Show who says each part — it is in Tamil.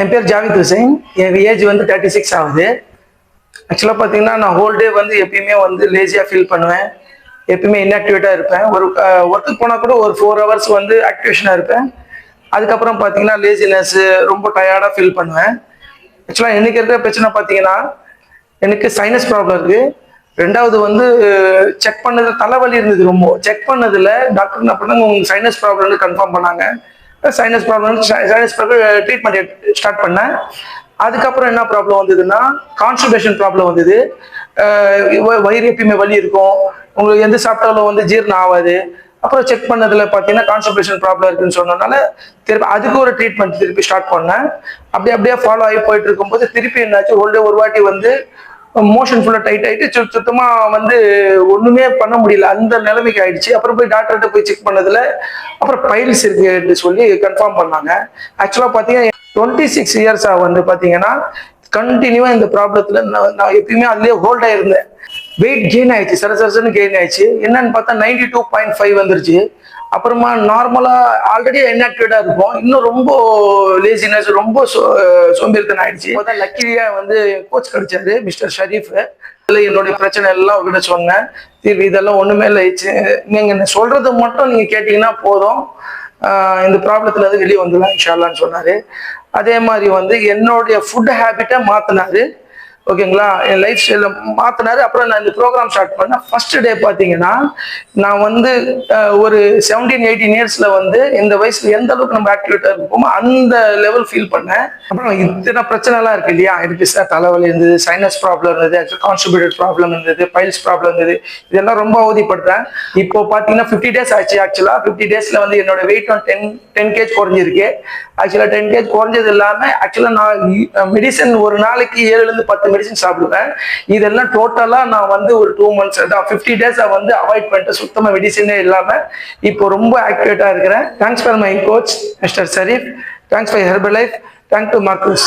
Speaker 1: என் பேர் ஜாவித் ஹுசைன் என் ஏஜ் வந்து தேர்ட்டி சிக்ஸ் ஆகுது ஆக்சுவலாக பார்த்தீங்கன்னா நான் ஹோல் டே வந்து எப்பயுமே வந்து லேசியாக ஃபீல் பண்ணுவேன். எப்பயுமே இன்ஆக்டிவேட்டாக இருப்பேன். ஒரு ஒர்க்குக்கு போனால் கூட ஒரு ஃபோர் ஹவர்ஸ் வந்து ஆக்டிவேஷனாக இருப்பேன். அதுக்கப்புறம் பார்த்தீங்கன்னா லேசினஸ் ரொம்ப டயர்டாக ஃபீல் பண்ணுவேன். ஆக்சுவலாக எனக்கு இருக்கிற பிரச்சனை பார்த்தீங்கன்னா எனக்கு சைனஸ் ப்ராப்ளம் இருக்குது ரெண்டாவது வந்து செக் பண்ணது தலைவலி இருந்தது ரொம்ப. செக் பண்ணதில் டாக்டர் என்ன பண்ணாங்க உங்களுக்கு சைனஸ் ப்ராப்ளம்னு கன்ஃபார்ம் பண்ணாங்க. Sinus problem sinus problem treatment start பண்ணேன். அதுக்கப்புறம் என்ன ப்ராப்ளம் வந்ததுன்னா கான்ஸ்டிபேஷன் ப்ராப்ளம் வந்தது. வயிறு எப்பயுமே வலி இருக்கும். உங்களுக்கு எந்த சாப்பிட்டாலும் வந்து ஜீரணம் ஆகாது. அப்புறம் செக் பண்ணதுல பார்த்தீங்கன்னா கான்சன்ட்ரேஷன் ப்ராப்ளம் இருக்குன்னு சொன்னதுனால திருப்பி அதுக்கு ஒரு ட்ரீட்மெண்ட் திருப்பி ஸ்டார்ட் பண்ணேன். அப்படியே அப்படியே ஃபாலோ ஆகி போயிட்டு இருக்கும்போது திருப்பி என்னாச்சு ஒரு ஒரு வாட்டி வந்து மோஷன் ஃபுல்லாக டைட் ஆகிட்டு சு சுத்தமாக வந்து ஒன்றுமே பண்ண முடியல. அந்த நிலைமைக்கு ஆயிடுச்சு. அப்புறம் போய் டாக்டர்கிட்ட போய் செக் பண்ணதில் அப்புறம் பைல்ஸ் இருக்குன்னு சொல்லி கன்ஃபார்ம் பண்ணாங்க. ஆக்சுவலாக பார்த்தீங்கன்னா டுவெண்ட்டி சிக்ஸ் இயர்ஸாக வந்து பார்த்தீங்கன்னா கண்டினியூவாக இந்த ப்ராப்ளத்தில் நான் நான் எப்பயுமே அதுலேயே ஹோல்ட் ஆயிருந்தேன் வெயிட் கெயின் ஆயிடுச்சு. சரசரசன்னு கெயின் ஆயிடுச்சு. என்னன்னு பார்த்தா நைன்டி டூ பாயிண்ட் ஃபைவ் வந்துருச்சு. அப்புறமா நார்மலா ஆல்ரெடி இன்ஆக்டிவேட்டா இருப்போம். இன்னும் ரொம்ப லேசினஸ் ரொம்ப சோ- சோம்பேறித்தனம் ஆயிடுச்சு. முதல்ல லக்கிலியா வந்து கோச் கிடைச்சாரு மிஸ்டர் ஷரீஃப். இல்லை என்னுடைய பிரச்சனை எல்லாம் அவர்கிட்ட சொன்னேன். தீர்வு இதெல்லாம் ஒண்ணுமே இல்லை நீங்கள் நீங்க என்ன சொல்றது மட்டும் நீங்க கேட்டீங்கன்னா போதும். இந்த ப்ராப்ளத்துல இருந்து வெளியே வந்துடலாம் இன்ஷால்லான்னு சொன்னாரு. அதே மாதிரி வந்து என்னுடைய ஃபுட் ஹேபிட்டை மாத்தினாரு. ஓகேங்களா? என் லைஃப் ஸ்டைல மாத்தினாரு. அப்புறம் நான் இந்த ப்ரோக்ராம் ஸ்டார்ட் பண்ணேன். ஃபர்ஸ்ட் டே பார்த்தீங்கன்னா நான் வந்து ஒரு செவன்டீன் எயிட்டீன் இயர்ஸ்ல வந்து இந்த வயசுல எந்த அளவுக்கு நம்ம ஆக்டிவேட்டா இருப்போமோ அந்த லெவல் ஃபீல் பண்ணேன். அப்புறம் இத்தனை பிரச்சனை எல்லாம் இருக்கு இல்லையா? எனக்கு ச- தலைவலி இருந்தது சைனஸ் ப்ராப்ளம் இருந்தது கான்ஸ்டிபியூட்டட் ப்ராப்ளம் இருந்தது பைல்ஸ் ப்ராப்ளம் இருந்தது. இதெல்லாம் ரொம்ப அவதிப்பட்டேன் இப்போ பார்த்தீங்கன்னா ஃபிஃப்டி டேஸ் ஆச்சு ஆக்சுவலா ஃபிஃப்டி டேஸ்ல வந்து என்னோட வெயிட் வந்து டென் டென் கேஜ் குறைஞ்சிருக்கு. ஆக்சுவலா டென் கேஜ் குறைஞ்சது இல்லாம ஆக்சுவலா நான் மெடிசன் ஒரு நாளைக்கு ஏழுல இருந்து பத்து மெடிசன் சாப்பிடுவேன். இதெல்லாம் டோட்டலா நான் வந்து ஒரு டூ மந்த்ஸ் அதான் ஃபிஃப்டி டேஸ் வந்து அவாய்ட் பண்ணிட்டு சுத்தமா மெடிசனே இல்லாம இப்போ ரொம்ப ஆக்டிவேட்டா இருக்கிறேன். Thanks for my coach mister Sharif thanks for herbal life thank to Marcus